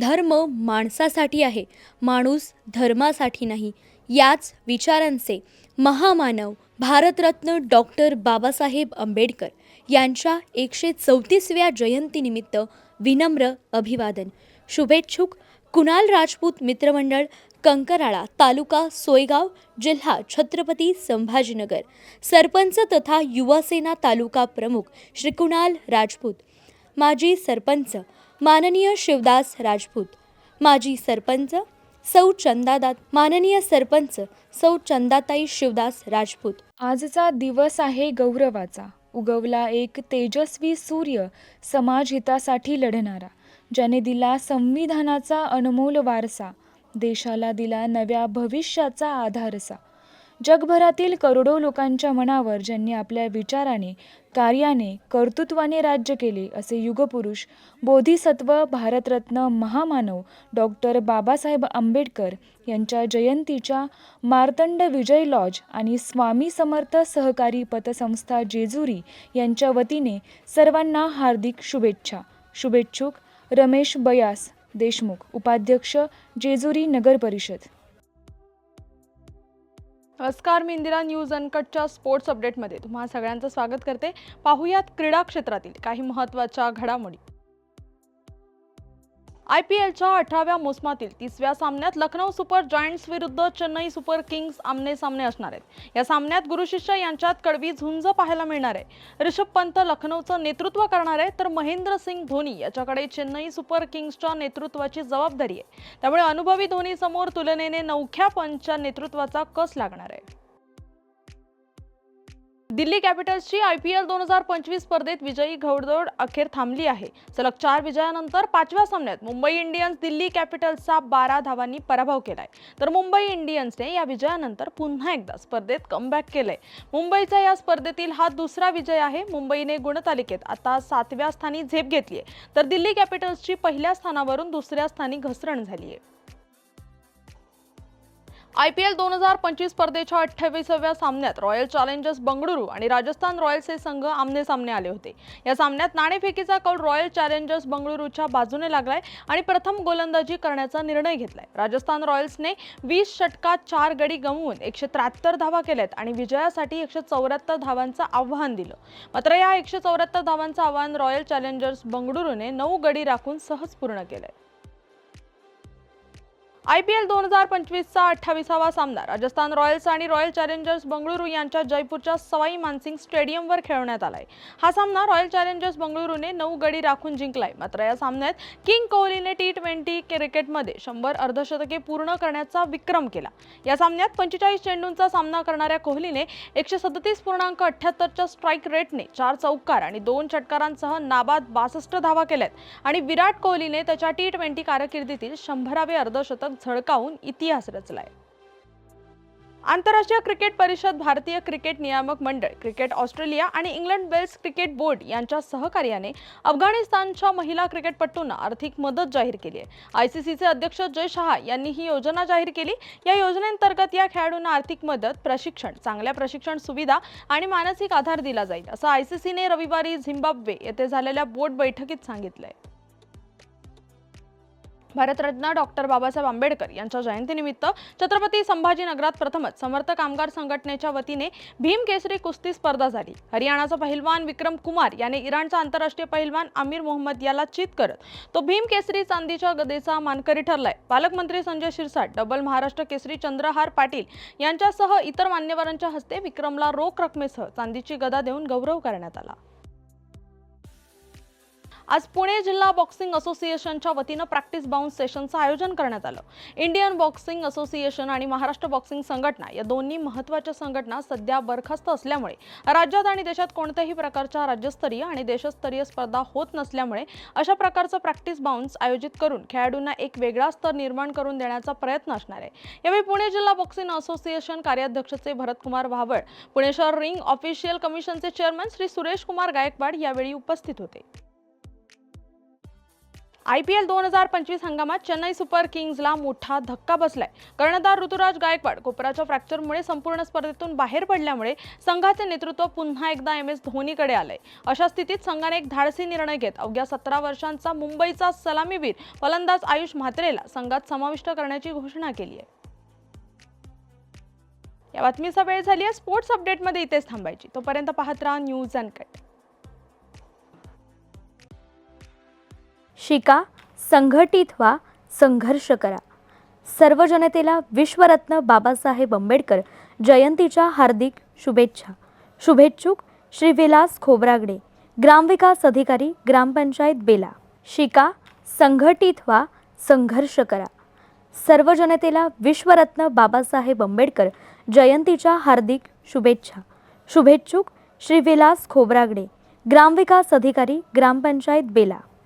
धर्म माणसासाठी आहे माणूस धर्मासाठी नाही. याच विचारांचे महामानव भारतरत्न डॉक्टर बाबासाहेब आंबेडकर यांच्या एकशे चौतीसव्या जयंतीनिमित्त विनम्र अभिवादन. शुभेच्छुक कुणाल राजपूत मित्रमंडळ कंकराळा तालुका सोयगाव जिल्हा छत्रपती संभाजीनगर. सरपंच तथा युवासेना तालुका प्रमुख श्री कुणाल राजपूत. माजी सरपंच माननीय शिवदास राजपूत माजी सरपंच सौ चंदादात माननीय सरपंच सौ चंदाताई शिवदास राजपूत. आजचा दिवस आहे गौरवाचा. उगवला एक तेजस्वी सूर्य समाज हितासाठी लढणारा. ज्याने दिला संविधानाचा अनमोल वारसा देशाला दिला नव्या भविष्याचा आधारसा. जगभरातील करोडो लोकांच्या मनावर ज्यांनी आपल्या विचाराने कार्याने कर्तृत्वाने राज्य केले असे युगपुरुष बोधिसत्व भारतरत्न महामानव डॉक्टर बाबासाहेब आंबेडकर यांच्या जयंतीच्या मार्तंड विजय लॉज आणि स्वामी समर्थ सहकारी पतसंस्था जेजुरी यांच्या वतीने सर्वांना हार्दिक शुभेच्छा. शुभेच्छुक रमेश बयास देशमुख उपाध्यक्ष जेजुरी नगर परिषद. नमस्कार मी इंदिरा न्यूज अनकटच्या स्पोर्ट्स अपडेटमध्ये. तुम्हा सगळ्यांचं स्वागत करते. पाहुयात क्रीडा क्षेत्रातील काही महत्त्वाच्या घडामोडी. आय पी एलच्या अठराव्या मोसमातील तिसव्या सामन्यात लखनौ सुपर जायंट्स विरुद्ध चेन्नई सुपर किंग्स आमने सामने असणार आहेत. या सामन्यात गुरुशिष्य यांच्यात कडवी झुंज पाहायला मिळणार आहे. ऋषभ पंत लखनौचं नेतृत्व करणार आहे तर महेंद्र सिंग धोनी याच्याकडे चेन्नई सुपर किंग्सच्या नेतृत्वाची जबाबदारी आहे. त्यामुळे अनुभवी धोनीसमोर तुलनेने नवख्या पंचच्या नेतृत्वाचा कस लागणार आहे? दिल्ली कॅपिटल्सची आय पी एल दोन हजार पंचवीस स्पर्धेत विजयी घौडदौड अखेर थांबली आहे. सलग चार विजयानंतर पाचव्या सामन्यात मुंबई इंडियन्स दिल्ली कॅपिटल्सचा बारा धावांनी पराभव केलाय. तर मुंबई इंडियन्सने या विजयानंतर पुन्हा एकदा स्पर्धेत कमबॅक केलंय. मुंबईचा या स्पर्धेतील हा दुसरा विजय आहे. मुंबईने गुणतालिकेत आता सातव्या स्थानी झेप घेतली आहे तर दिल्ली कॅपिटल्सची पहिल्या स्थानावरून दुसऱ्या स्थानी घसरण झाली आहे आय पी एल दोन हजार पंचवीस स्पर्धेच्या अठ्ठावीसाव्या सामन्यात रॉयल चॅलेंजर्स बंगळुरू आणि राजस्थान रॉयल्स हे संघ आमने सामने आले होते. या सामन्यात नाणेफेकीचा कौल रॉयल चॅलेंजर्स बंगळुरूच्या बाजूने लागलाय आणि प्रथम गोलंदाजी करण्याचा निर्णय घेतलाय. राजस्थान रॉयल्सने वीस षटकात चार गडी गमवून एकशे त्र्याहत्तर धावा केल्यात आणि विजयासाठी एकशे चौऱ्याहत्तर धावांचं आव्हान दिलं. मात्र या एकशे चौऱ्याहत्तर धावांचं आव्हान रॉयल चॅलेंजर्स बंगळुरूने नऊ गडी राखून सहज पूर्ण केलंय. आय पी एल दोन हजार पंचवीसचा अठ्ठावीसावा सामना. राजस्थान रॉयल्स आणि रॉयल चॅलेंजर्स बंगळुरू यांच्या जयपूरच्या सवाई मानसिंग स्टेडियमवर खेळवण्यात आलाय. हा सामना रॉयल चॅलेंजर्स बंगळुरूने नऊ गडी राखून जिंकलाय. मात्र या सामन्यात किंग कोहलीने टी ट्वेंटी क्रिकेटमध्ये शंभर अर्धशतके पूर्ण करण्याचा विक्रम केला. या सामन्यात पंचेचाळीस चेंडूंचा सामना करणाऱ्या कोहलीने एकशे सदतीस पूर्णांक अठ्ठ्याहत्तरच्या स्ट्राईक रेटने चार चौकार आणि दोन षटकारांसह नाबाद बासष्ट धावा केल्यात आणि विराट कोहलीने त्याच्या टी ट्वेंटी कारकिर्दीतील शंभरावे अर्धशतक झळकावून इतिहास रचलाय. आंतरराष्ट्रीय क्रिकेट परिषद भारतीय क्रिकेट नियामक मंडळ क्रिकेट ऑस्ट्रेलिया आणि इंग्लंड वेल्स क्रिकेट बोर्ड यांच्या सहकार्याने अफगाणिस्तानच्या महिला क्रिकेटपटूंना आर्थिक मदत जाहीर केली आहे. आय सी सीचे अध्यक्ष जय शहा यांनी ही योजना जाहीर केली. या योजनेअंतर्गत या खेळाडूंना आर्थिक मदत प्रशिक्षण चांगल्या प्रशिक्षण सुविधा आणि मानसिक आधार दिला जाईल असं आय सी सीने रविवारी झिम्बाब्वे येथे झालेल्या बोर्ड बैठकीत सांगितलंय. भारतरत्न डॉक्टर बाबासाहेब आंबेडकर यांच्या जयंतीनिमित्त छत्रपती संभाजीनगरात प्रथमच समर्थ कामगार संघटनेच्या वतीने भीम केसरी कुस्ती स्पर्धा झाली. हरियाणाचा पहिलवान विक्रम कुमार याने इराणचा आंतरराष्ट्रीय पहिलवान आमिर मोहम्मद याला चित करत तो भीम केसरी चांदीच्या गदेचा मानकरी ठरलाय. पालकमंत्री संजय शिरसाट डबल महाराष्ट्र केसरी चंद्रहार पाटील यांच्यासह इतर मान्यवरांच्या हस्ते विक्रमला रोख रकमेसह चांदीची गदा देऊन गौरव करण्यात आला. आज पुणे जिल्हा बॉक्सिंग असोसिएशनच्या वतीनं प्रॅक्टिस बाउन्स सेशनचं आयोजन करण्यात आलं. इंडियन बॉक्सिंग असोसिएशन आणि महाराष्ट्र बॉक्सिंग संघटना या दोन्ही महत्त्वाच्या संघटना सध्या बरखास्त असल्यामुळे राज्यात आणि देशात कोणत्याही प्रकारच्या राज्यस्तरीय आणि देशस्तरीय स्पर्धा होत नसल्यामुळे अशा प्रकारचं प्रॅक्टिस बाउन्स आयोजित करून खेळाडूंना एक वेगळा स्तर निर्माण करून देण्याचा प्रयत्न असणार आहे. यावेळी पुणे जिल्हा बॉक्सिंग असोसिएशन कार्याध्यक्षचे भरतकुमार भावड पुणे शहर रिंग ऑफिशियल कमिशनचे चेअरमन श्री सुरेश कुमार गायकवाड यावेळी उपस्थित होते. आय पी एल दोन हजार पंचवीस हंगामात चेन्नई सुपर किंग्जला मोठा धक्का बसलाय. कर्णधार ऋतुराज गायकवाड कोपराच्या फ्रॅक्चरमुळे संपूर्ण स्पर्धेतून बाहेर पडल्यामुळे संघाचे नेतृत्व पुन्हा एकदा एम एस धोनीकडे आलंय. अशा स्थितीत संघाने एक धाडसी निर्णय घेत अवघ्या सतरा वर्षांचा मुंबईचा सलामीवीर फलंदाज आयुष म्हात्रेला संघात समाविष्ट करण्याची घोषणा केली आहे या बातमीचा वेळ झाली आहे. स्पोर्ट्स अपडेटमध्ये इथेच थांबायची. तोपर्यंत पाहत राहा न्यूज अँड कट शिका संघटित व्हा संघर्ष करा. सर्व जनतेला विश्वरत्न बाबासाहेब आंबेडकर जयंतीच्या हार्दिक शुभेच्छा. शुभेच्छुक श्री विलास खोब्रागडे ग्रामविकास अधिकारी ग्रामपंचायत बेला. शिका संघटित व्हा संघर्ष करा. सर्व जनतेला विश्वरत्न बाबासाहेब आंबेडकर जयंतीच्या हार्दिक शुभेच्छा. शुभेच्छुक श्री विलास खोब्रागडे ग्रामविकास अधिकारी ग्रामपंचायत बेला.